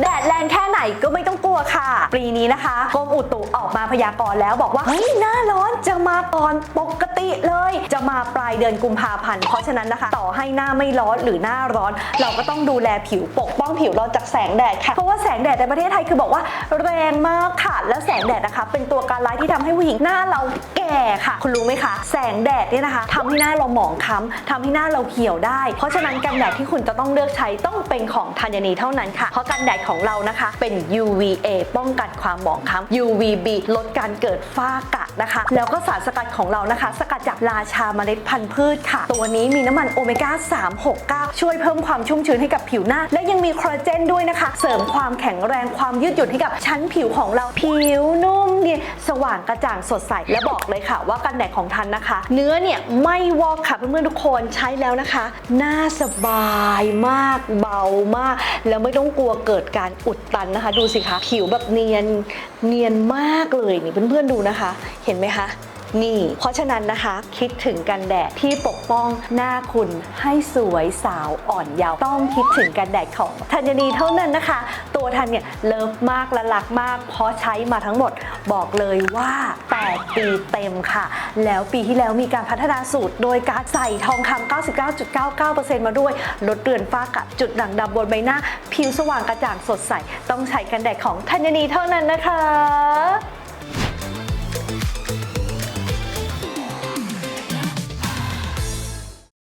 แดดแรงแค่ไหนก็ไม่ต้องกลัวค่ะ ปีนี้นะคะกรมอุตุออกมาพยากรณ์แล้วบอกว่าเฮ้ยหน้าร้อนจะมาก่อนปกติเลย จะมาปลายเดือนกุมภาพันธ์เพราะฉะนั้นนะคะ ต่อให้หน้าไม่ร้อนหรือหน้าร้อน เราก็ต้องดูแลผิวปกป้องผิวเราจากแสงแดดค่ะเพราะว่าแสงแดดในประเทศไทยคือบอกว่าแรงมากค่ะ แล้วแสงแดดนะคะ เป็นตัวการร้ายที่ทำให้ผู้หญิงหน้าเราแก่ค่ะ คุณรู้ไหมคะ แสงแดดเนี่ยนะคะทำให้หน้าเราหมองคล้ำทำให้หน้าเราเขียวได้ เพราะฉะนั้นกันแดดที่คุณจะต้องเลือกใช้ต้องเป็นของธัญนีเท่านั้นค่ะ เพราะกันแดดของเรานะคะ เป็น UVA ป้องกันความหมองคล้ำ UVB ลดการเกิดฝ้ากระ นะคะ แล้วก็สารสกัดของเรานะคะ สกัดจากราชาเมล็ดพันธุ์พืชค่ะ ตัวนี้มีน้ำมันโอเมก้า 369 ช่วยเพิ่มความชุ่มชื้นให้กับผิวหน้า และยังมีคอลลาเจนด้วยนะคะ เสริมความแข็งแรงความยืดหยุ่นให้กับชั้นผิวของเราผิวนุ่มเนียนสว่างกระจ่างสดใสและบอกเลยค่ะ ว่ากันแดดของทันนะคะ เนื้อเนี่ยไม่วอกค่ะเพื่อนๆทุกคนใช้แล้วนะคะหน้าสบายมากเบามาก แล้วไม่ต้องกลัวเกิดการอุดตันนะคะ ดูสิคะผิวแบบเนียนเนียนมากเลยนี่เพื่อนๆดูนะคะเห็นไหมคะ นี่ เพราะฉะนั้นนะคะคิดถึงกันแดดที่ปกป้องหน้าคุณให้สวยสาวอ่อนเยาว์ต้องคิดถึงกันแดดของธัญนีเท่านั้นนะคะ ตัวทันเนี่ยเลิฟมากและรักมาก เพราะใช้มาทั้งหมดบอกเลยว่า 8 ปีเต็มค่ะ แล้วปีที่แล้วมีการพัฒนาสูตร โดยการใส่ทองคำ99.99%มาด้วยลดเรือนฝ้ากระจุดด่างดำบนใบหน้า ผิวสว่างกระจ่างสดใส ต้องใช้กันแดดของธัญนีเท่านั้นนะคะ